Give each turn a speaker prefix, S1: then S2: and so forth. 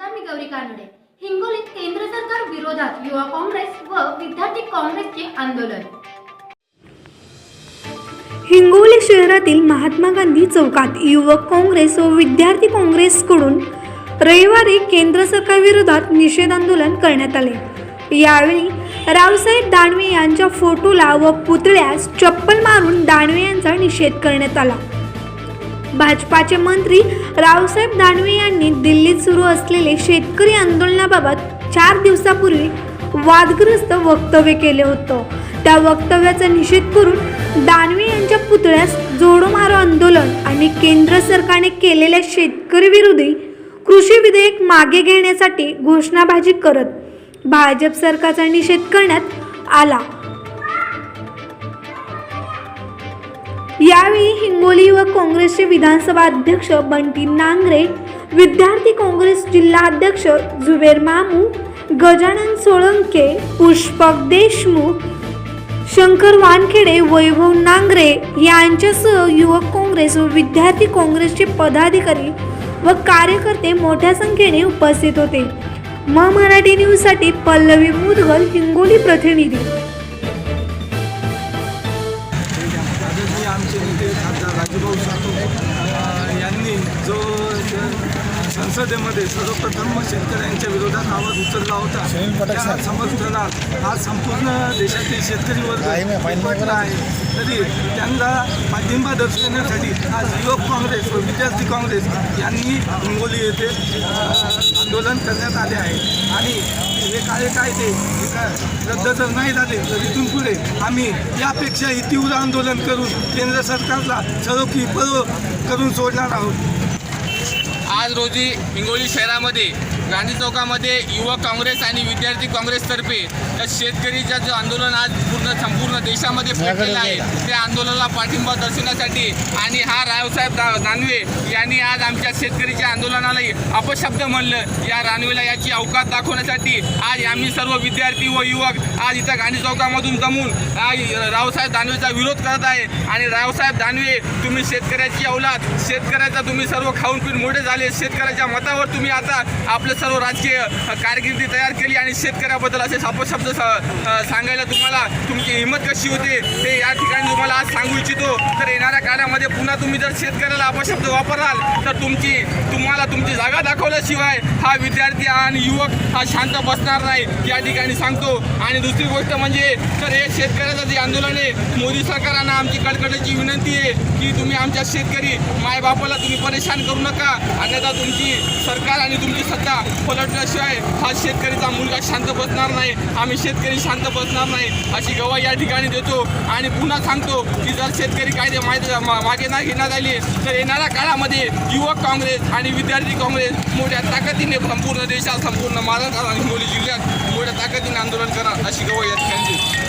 S1: खासदार मी गौरी कानडे. हिंगोलीत केंद्र सरकार विरोधात युवा काँग्रेस व विद्यार्थी काँग्रेसचे आंदोलन.
S2: हिंगोली शहरातील महात्मा गांधी चौकात युवक काँग्रेस व विद्यार्थी काँग्रेसकडून रविवारी केंद्र सरकारविरोधात निषेध आंदोलन करण्यात आले. यावेळी रावसाहेब दानवे यांच्या फोटोला व पुतळ्यास चप्पल मारून दानवे यांचा निषेध करण्यात आला. भाजपाचे मंत्री रावसाहेब दानवे यांनी दिल्लीत सुरू असलेले शेतकरी आंदोलनाबाबत चार दिवसापूर्वी वादग्रस्त वक्तव्य केले होतं. त्या वक्तव्याचा निषेध करून दानवे यांच्या पुतळ्यास जोडो मारो आंदोलन आणि केंद्र सरकारने केलेल्या शेतकरी विरोधी कृषी विधेयक मागे घेण्यासाठी घोषणाबाजी करत भाजप सरकारचा निषेध करण्यात आला. यावेळी हिंगोली व काँग्रेसचे विधानसभा अध्यक्ष बंटी नांगरे विद्यार्थी काँग्रेस जिल्हा अध्यक्ष जुबेर मामू गजानन सोळंके पुष्पक देशमुख शंकर वानखेडे वैभव नांगरे यांच्यासह युवक काँग्रेस व विद्यार्थी काँग्रेसचे पदाधिकारी व कार्यकर्ते मोठ्या संख्येने उपस्थित होते. म मराठी न्यूजसाठी पल्लवी मुदगल हिंगोली प्रतिनिधी.
S3: आमचे नेते खासदार राजूभाऊ सातव यांनी जो संसदेमध्ये सर्वप्रथम शेतकऱ्यांच्या विरोधात आवाज उचलला होता. त्या समर्थनात आज संपूर्ण देशातील शेतकरी वर्ग एकवटला आहे. तरी त्यांना पाठिंबा दर्शवण्यासाठी आज युवक काँग्रेस व विद्यार्थी काँग्रेस यांनी हिंगोली येथे आंदोलन करण्यात आले आहे. आणि हे काय कायदे काय? रद्द जर नाही झाले तर इथून पुढे आम्ही यापेक्षाही तीव्र आंदोलन करून केंद्र सरकारला सरोखी परो करून सोडणार आहोत.
S4: आज रोजी हिंगोली शहरामध्ये गांधी चौकामध्ये युवक काँग्रेस आणि विद्यार्थी काँग्रेसतर्फे या शेतकरीचं जे आंदोलन आज पूर्ण संपूर्ण देशामध्ये पेटलेलं आहे. त्या आंदोलनाला पाठिंबा दर्शवण्यासाठी आणि हा रावसाहेब दा दानवे यांनी आज आमच्या शेतकरीच्या आंदोलनालाही अपशब्द म्हणलं. या रानवेला याची अवकात दाखवण्यासाठी आज आम्ही सर्व विद्यार्थी व युवक आज इथं गांधी चौकामधून जमून आज रावसाहेब दानवेचा विरोध करत आहे. आणि रावसाहेब दानवे तुम्ही शेतकऱ्याची अवलाद शेतकऱ्याचा तुम्ही सर्व खाऊन पिऊन मोठे झाले शेतकऱ्याच्या मतावर तुम्ही आता आपलं सर्व राजकीय कारकिर्दी तयार केली आणि शेतकऱ्याबद्दल असे अपशब्द स- सांगायला तुम्हाला तुमची हिंमत कशी होते हे या ठिकाणी तुम्हाला आज सांगू इच्छितो. तर येणाऱ्या काळामध्ये पुन्हा तुम्ही जर शेतकऱ्याला अपशब्द वापराल तर तुमची तुम्हाला तुमची जागा दाखवल्याशिवाय हा विद्यार्थी आणि युवक हा शांत बसणार नाही या ठिकाणी सांगतो. आणि दुसरी गोष्ट म्हणजे तर हे शेतकऱ्याचं जे आंदोलन आहे मोदी सरकारांना आमची कळकळीची विनंती आहे. की तुम्ही आमच्या शेतकरी मायबापाला तुम्ही परेशान करू नका. अन्यथा तुमची सरकार आणि तुमची सत्ता पलटल्याशिवाय हा शेतकरीचा मुलगा शांत बसणार नाही. आम्ही शेतकरी शांत बसणार नाही. अशी गवाही या ठिकाणी देतो आणि पुन्हा सांगतो की जर शेतकरी कायदे मा- मागे नाही घेण्यात आले तर येणाऱ्या काळामध्ये युवक काँग्रेस आणि विद्यार्थी काँग्रेस मोठ्या ताकदीने संपूर्ण देशात संपूर्ण महाराष्ट्रात आणि हिंगोली जिल्ह्यात मोठ्या ताकदीने आंदोलन करा अशी गवाही या ठिकाणी